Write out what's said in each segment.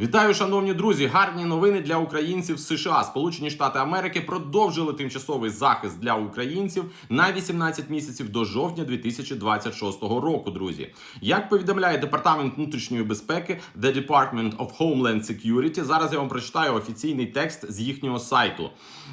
Вітаю, шановні друзі! Гарні новини для українців США. Сполучені Штати Америки продовжили тимчасовий захист для українців на 18 місяців до жовтня 2026 року. Друзі, як повідомляє департамент внутрішньої безпеки The Department of Homeland Security, Зараз я вам прочитаю офіційний текст з їхнього сайту.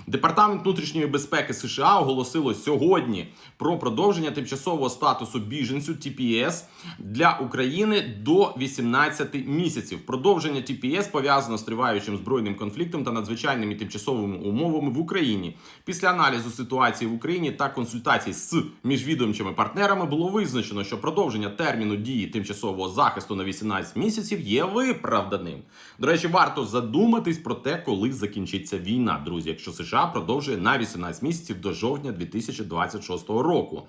Департамент внутрішньої безпеки США оголосило сьогодні про продовження тимчасового статусу біженцю TPS для України до 18 місяців. Продовження TPS пов'язано з триваючим збройним конфліктом та надзвичайними тимчасовими умовами в Україні. Після аналізу ситуації в Україні та консультацій з міжвідомчими партнерами було визначено, що продовження терміну дії тимчасового захисту на 18 місяців є виправданим. До речі, варто задуматись про те, коли закінчиться війна, друзі, якщо США продовжує на 18 місяців до жовтня 2026 року.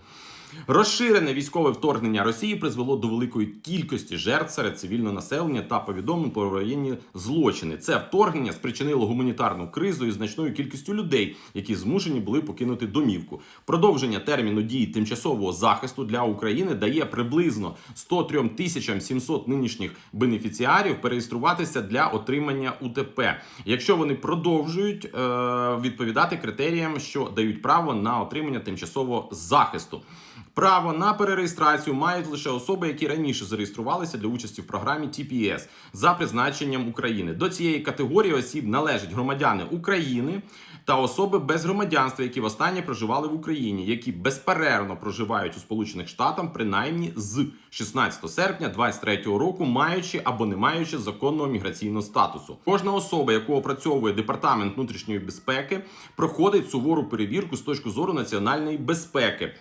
Розширене військове вторгнення Росії призвело до великої кількості жертв серед цивільного населення та повідомлень про воєнні злочини. Це вторгнення спричинило гуманітарну кризу із значною кількістю людей, які змушені були покинути домівку. Продовження терміну дії тимчасового захисту для України дає приблизно 103 тисячам 700 нинішніх бенефіціарів переєструватися для отримання УТП, якщо вони продовжують е, відповідати критеріям, що дають право на отримання тимчасового захисту. Право на перереєстрацію мають лише особи, які раніше зареєструвалися для участі в програмі TPS за призначенням України. До цієї категорії осіб належать громадяни України та особи без громадянства, які востаннє проживали в Україні, які безперервно проживають у Сполучених Штатах принаймні з 16 серпня 2023 року, маючи або не маючи законного міграційного статусу. Кожна особа, яку опрацьовує департамент внутрішньої безпеки, проходить сувору перевірку з точки зору національної безпеки.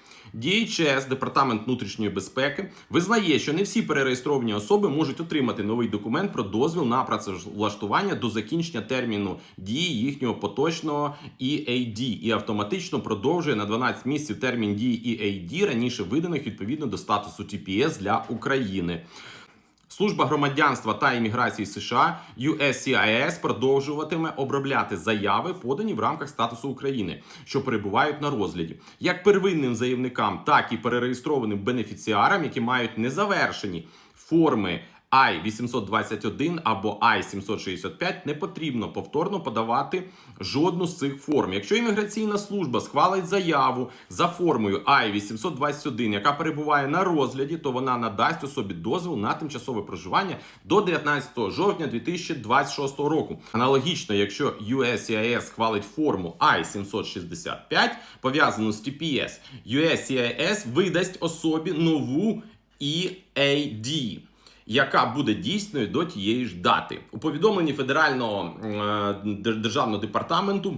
DHS, департамент внутрішньої безпеки, визнає, що не всі перереєстровані особи можуть отримати новий документ про дозвіл на працевлаштування до закінчення терміну дії їхнього поточного EAD і автоматично продовжує на 12 місяців термін дії EAD, раніше виданих відповідно до статусу TPS для України. Служба громадянства та імміграції США USCIS продовжуватиме обробляти заяви, подані в рамках статусу України, що перебувають на розгляді, як первинним заявникам, так і перереєстрованим бенефіціарам, які мають незавершені форми. I-821 або I-765 не потрібно повторно подавати жодну з цих форм. Якщо імміграційна служба схвалить заяву за формою I-821, яка перебуває на розгляді, то вона надасть особі дозвіл на тимчасове проживання до 19 жовтня 2026 року. Аналогічно, якщо USCIS схвалить форму I-765, пов'язану з TPS, USCIS видасть особі нову EAD яка буде дійсною до тієї ж дати у повідомленні федерального е, державного департаменту.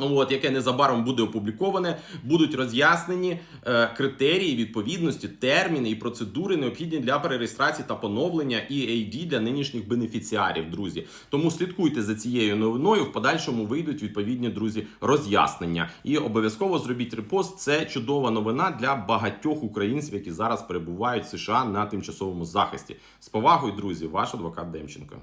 От, яке незабаром буде опубліковане, будуть роз'яснені е, критерії відповідності, терміни і процедури необхідні для перереєстрації та поновлення EAD для нинішніх бенефіціарів, друзі. Тому слідкуйте за цією новиною. В подальшому вийдуть відповідні друзі роз'яснення. І обов'язково зробіть репост. Це чудова новина для багатьох українців, які зараз перебувають в США на тимчасовому захисті. З повагою, друзі, ваш адвокат Демченко.